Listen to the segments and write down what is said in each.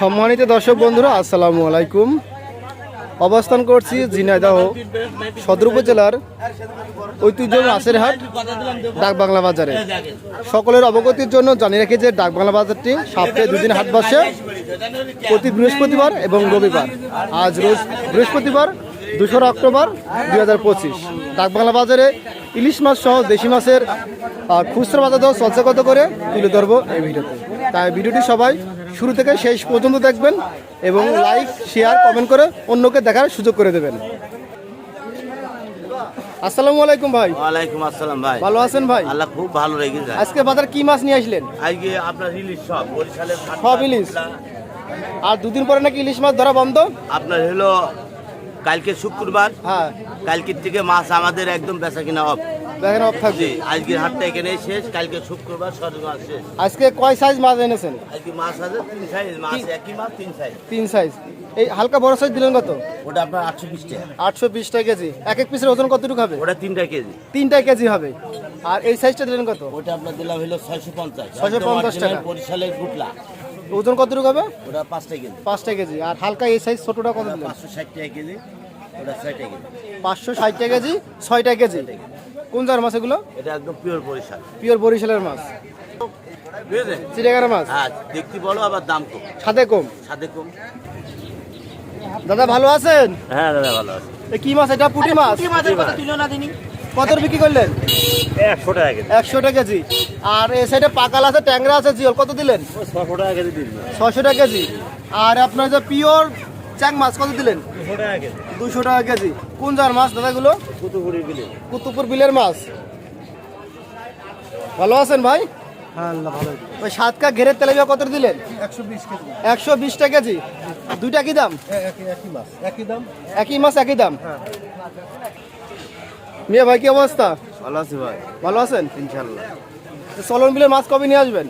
সম্মানিত দর্শক বন্ধুরা, আসসালামু আলাইকুম। অবস্থান করছি ঝিনাইদহ, সদর উপজেলার ঐতিহ্য মাছের হাট ডাক বাংলা বাজারে। সকলের অবগতির জন্য জানিয়ে রাখি যে ডাক বাংলা বাজারটি সপ্তাহে দুদিন হাট বসে, প্রতি বৃহস্পতিবার এবং রবিবার। আজ রোজ বৃহস্পতিবার, দুশোরা অক্টোবর দুই হাজার পঁচিশ। ডাক বাংলা বাজারে ইলিশ মাছ সহ দেশি মাছের খুচরা বাজার দর কত করে তুলে ধরবো এই ভিডিওতে। তাই ভিডিওটি সবাই শুরু থেকে শেষ পর্যন্ত দেখবেন এবং লাইক শেয়ার কমেন্ট করে অন্যকে দেখার সুযোগ করে দেবেন। আসসালামু আলাইকুম ভাই। ওয়ালাইকুম আসসালাম ভাই। ভালো আছেন ভাই? আল্লাহ খুব ভালো রেখেছে আজকে বাজার কি মাছ নিয়ে আসলেন? আজকে আপনার ইলিশ সব বরিশালের সব ইলিশ? আর দুদিন পরে নাকি ইলিশ মাছ ধরা বন্ধ? আপনার হলো কালকে শুক্রবার। হ্যাঁ। কালকের থেকে মাছ আমাদের একদম বেচা কিনা অফ দেখেন অফ থাকবে। আজকের হাটটা এখানেই শেষ কালকে শুক্রবার সরজ শেষ। আজকে কয় সাইজ মাছ এনেছেন? আজকে মাছ আছে তিন সাইজ মাছ একই মাছ তিন সাইজ তিন সাইজ এই হালকা বড় সাইজ দিলেন কত? ওটা আপনার আটশো বিশ টাকা। আটশো বিশ টাকা কেজি। এক এক পিসের ওজন কতটুকু হবে? ওটা তিনটা কেজি। তিনটা কেজি হবে। আর এই সাইজটা দিলেন কত? ওটা আপনার দিলাম হলো ছয়শো পঞ্চাশ। 650 টাকা। বরিশালের গুটলা। ওজন কতটুকু হবে? ওটা পাঁচটা কেজি। পাঁচটা কেজি। আর হালকা এই সাইজ ছোটটা কত দিলেন? পাঁচশো ষাট টাকা কেজি। ওটা ছয়টা কেজি। পাঁচশো ষাট টাকা কেজি। ছয়টা কেজি। কোন জার মাছ এগুলো? এটা একদম পিওর বরিশাল। পিওর বরিশালের মাছ। চিড়িয়াখানা মাছ? হ্যাঁ দেখতে বলো আবার দাম কম। সাথে কম? সাথে কম। দাদা ভালো আছেন? হ্যাঁ দাদা ভালো আছে। এ কি মাছ? এটা পুঁটি মাছ? কত বিক্রি করলেন? একশো টাকা কেজি। একশো টাকা কেজি। আর এ সাইডে পাকাল আছে ট্যাংরা আছে জিওল। কত দিলেন? ছশো টাকা কেজি দিন ছশো টাকা কেজি। আর আপনার যে পিওর চ্যাং মাছ কত দিলেন? দুশো টাকা কেজি। কোন জার মাছ দাদাগুলো কুতুপুরি বিলের। মাছ। ভালো আছেন ভাই? হ্যাঁ ওই সাত কা ঘেরের তেলাপিয়া কত দিলেন? একশো বিশ একশো বিশ টাকা কেজি। দুইটা কি দাম? একই একই মাছ। একই দাম? একই মাছ একই দাম? মিয়া ভাই কি অবস্থা? ভালো আছি ভাই। ভালো আছেন? ইনশাল্লাহ বিলের মাছ কবে নিয়ে আসবেন?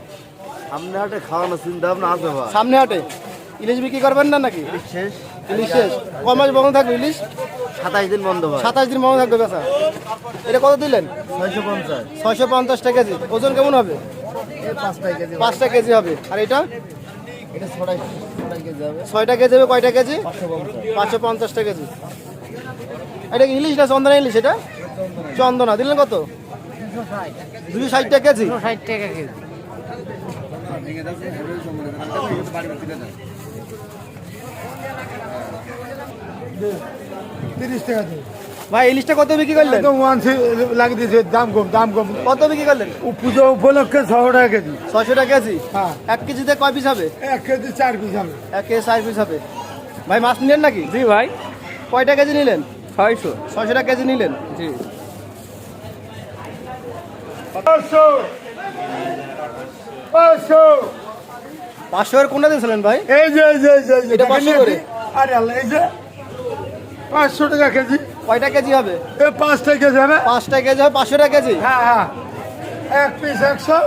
সামনে হাটে খাওয়ানোর চিন্তা ভাবনা আছে ভাই। সামনে হাটে? ইলিশ বিক্রি করবেন না নাকি? শেষ। ইলিশ শেষ। ক মাস বন্ধ থাকবে ইলিশ? সাতাশ দিন বন্ধ ভাই সাতাশ দিন বন্ধ থাকবে বেচা। এটা কত দিলেন? ছয়শো পঞ্চাশ। ছয়শো পঞ্চাশ টাকা কেজি। ওজন কেমন হবে? পাঁচটা কেজি হবে। আর এটা? ছয়টা কেজি হবে। কয়টা কেজি? পাঁচশো পাঁচশো পঞ্চাশটা কেজি। এটা কি ইলিশ না চন্দনা ইলিশ এটা? চন্দনা। দিলেন কত? দুশো ষাট। টাকা কেজি। ষাট টাকা কেজি। তিরিশ টাকা দিন। ভাই ইলিশটা কত বিক্রি করলেন? একদম ওয়ান লাগিয়ে দিয়েছে দাম কম দাম কম। কত বিক্রি করলেন? পুজো উপলক্ষে ছশো টাকা কেজি। ছয়শো টাকা কেজি? হ্যাঁ। এক কেজিতে কয় পিস হবে? এক কেজি চার পিস হবে। এক কেজি চার পিস হবে। ভাই মাছ নিলেন নাকি? জি ভাই। কয়টা কেজি নিলেন? ছয়শো। ছয়শো টাকা কেজি নিলেন? জি। পাঁচশো। পাঁচশো। পাঁচশো এর কোনটা দিয়েছিলেন ভাই? এই যে এই যে এই যে, এটা পাঁচশো করে? আরে আল্লাহ এই যে পাঁচশো টাকা কেজি। কয়টা কেজি হবে? এ পাঁচটা কেজি হবে। পাঁচটা কেজি হবে পাঁচশো টাকা কেজি? হ্যাঁ হ্যাঁ। এক পিস একশো।